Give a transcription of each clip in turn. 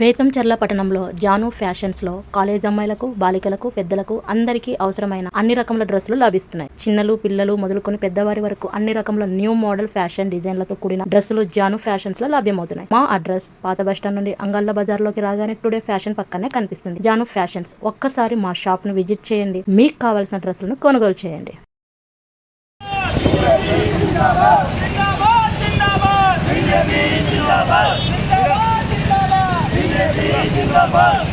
బేతంచెర్ల పట్టణంలో జాను ఫ్యాషన్స్లో కాలేజ్ అమ్మాయిలకు బాలికలకు పెద్దలకు అందరికీ అవసరమైన అన్ని రకముల డ్రెస్సులు లభిస్తున్నాయి. చిన్నలు పిల్లలు మొదలుకొని పెద్దవారి వరకు అన్ని రకముల న్యూ మోడల్ ఫ్యాషన్ డిజైన్లతో కూడిన డ్రెస్సులు జాను ఫ్యాషన్స్లో లభ్యమవుతున్నాయి. మా అడ్రస్ పాత బస్టాండ్ నుండి అంగళ్ళ బజార్లోకి రాగానే టుడే ఫ్యాషన్ పక్కనే కనిపిస్తుంది. జాను ఫ్యాషన్స్ ఒక్కసారి మా షాప్ను విజిట్ చేయండి. మీకు కావాల్సిన డ్రెస్సులను కొనుగోలు చేయండి. జిందాబాద్ జిందాబాద్ బీజేపీ జిందాబాద్ జిందాబాద్. జిందాబాద్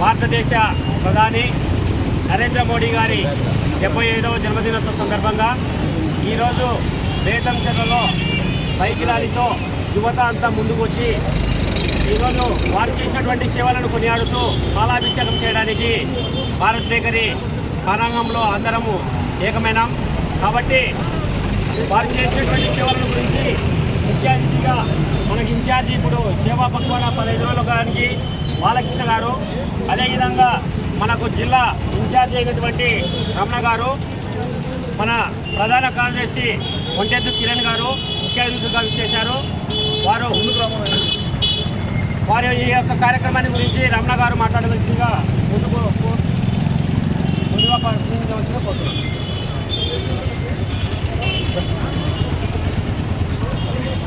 భారతదేశ ప్రధాని నరేంద్ర మోడీ గారి డెబ్బై ఐదవ జన్మదినోత్సవ సందర్భంగా ఈరోజు బేతంచెర్లలో బైక్ ర్యాలీతో యువత అంతా ముందుకు వచ్చి ఈరోజు వారు చేసినటువంటి సేవలను కొనియాడుతూ పాలాభిషేకం చేయడానికి భారత్ బేకరీ ప్రాంగణంలో అందరము ఏకమైనాం. కాబట్టి వారు చేసినటువంటి సేవలను గురించి ముఖ్య అతిథిగా మనకి ఇన్ఛార్జి ఇప్పుడు సేవా పక్వాడ పదహైదు రోజుల కాలానికి బాలకృష్ణ గారు అదేవిధంగా మనకు జిల్లా ఇన్ఛార్జ్ అయినటువంటి రమణ గారు మన ప్రధాన కార్యదర్శి ఒంటెద్దు కిరణ్ గారు ముఖ్య అతిథులుగా విచ్చేశారు. వారు వారి ఈ యొక్క కార్యక్రమాన్ని గురించి రమణ గారు మాట్లాడవలసిందిగా ముందుకు ముందుగా ప్రశ్నించవలసిందిగా కోరుతున్నాను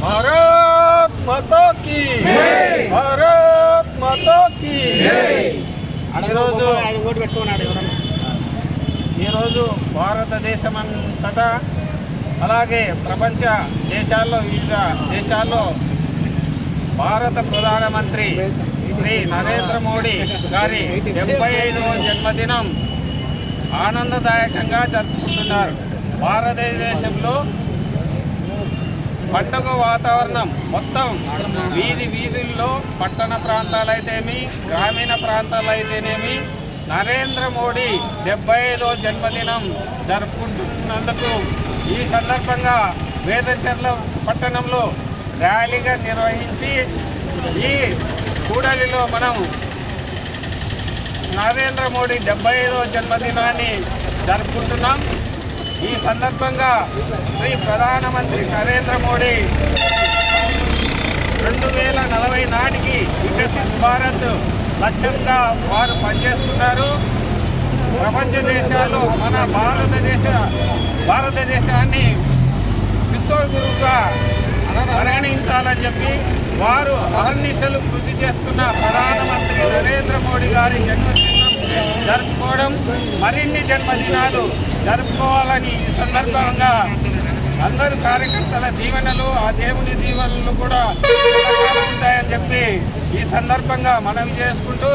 భారత్ మాతా భారత్ ఈరోజు ఈరోజు భారతదేశం అంతటా అలాగే ప్రపంచ దేశాల్లో వివిధ దేశాల్లో భారత ప్రధానమంత్రి శ్రీ నరేంద్ర మోడీ గారి డెబ్బై ఐదవ జన్మదినం ఆనందదాయకంగా జరుపుకుంటున్నారు. భారతదేశంలో పండుగ వాతావరణం మొత్తం వీధి వీధుల్లో పట్టణ ప్రాంతాలైతేమి గ్రామీణ ప్రాంతాలైతేనేమి నరేంద్ర మోడీ డెబ్బై ఐదో జన్మదినం జరుపుకుంటున్నందుకు ఈ సందర్భంగా వేదచర్ల పట్టణంలో ర్యాలీగా నిర్వహించి ఈ కూడలిలో మనం నరేంద్ర మోడీ డెబ్బై ఐదో జన్మదినాన్ని జరుపుకుంటున్నాం. ఈ సందర్భంగా శ్రీ ప్రధానమంత్రి నరేంద్ర మోడీ రెండు వేల నలభై నాటికి వికసిత్ భారత్ లక్ష్యంగా వారు పనిచేస్తున్నారు. ప్రపంచ దేశాలు మన భారతదేశ భారతదేశాన్ని విశ్వగురువుగా పరిగణించాలని చెప్పి వారు అహర్నిశలు కృషి చేస్తున్న ప్రధానమంత్రి నరేంద్ర మోడీ గారి జన్మదినం జరుపుకోవడం మరిన్ని జన్మదినాలు జరుపుకోవాలని ఈ సందర్భంగా అందరు కార్యకర్తల దీవెనలు ఆ దేవుని దీవెనలు కూడా ఉంటాయని చెప్పి ఈ సందర్భంగా మనవి చేసుకుంటూ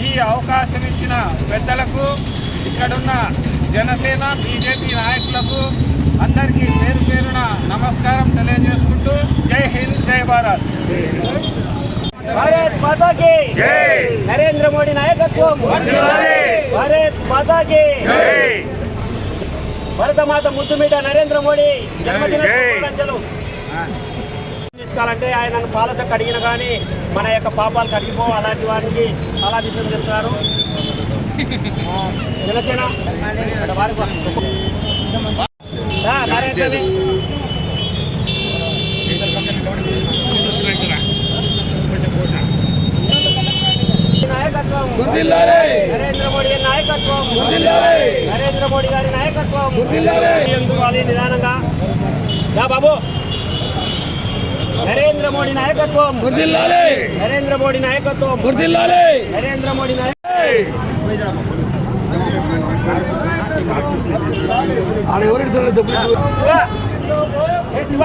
ఈ అవకాశం ఇచ్చిన పెద్దలకు ఇక్కడున్న జనసేన బీజేపీ నాయకులకు అందరికీ పేరు పేరున నమస్కారం తెలియజేసుకుంటూ జై హింద్ జై భారత్. భారత్ మాతాకి నరేంద్ర మోడీ నాయకత్వం. భారత్ మాతాకి భరతమాత ముద్దు మీద నరేంద్ర మోడీ జన్మదిన తీసుకోవాలంటే ఆయనను పాలతో కడిగిన కానీ మన యొక్క పాపాలు కడిగిపో అలాంటి వారికి చాలా విషయం చెప్తున్నారు జనసేన. ఇక్కడ వారికి రా, నరేంద్ర మోడీ. నాయకత్వం నరేంద్ర మోడీ గారి నాయకత్వం నరేంద్ర మోడీ గారి నాయకత్వం నిదానంగా యా బాబు నరేంద్ర మోడీ నాయకత్వం. నరేంద్ర మోడీ నాయకత్వం నరేంద్ర మోడీ నాయకత్వం శివ శివ.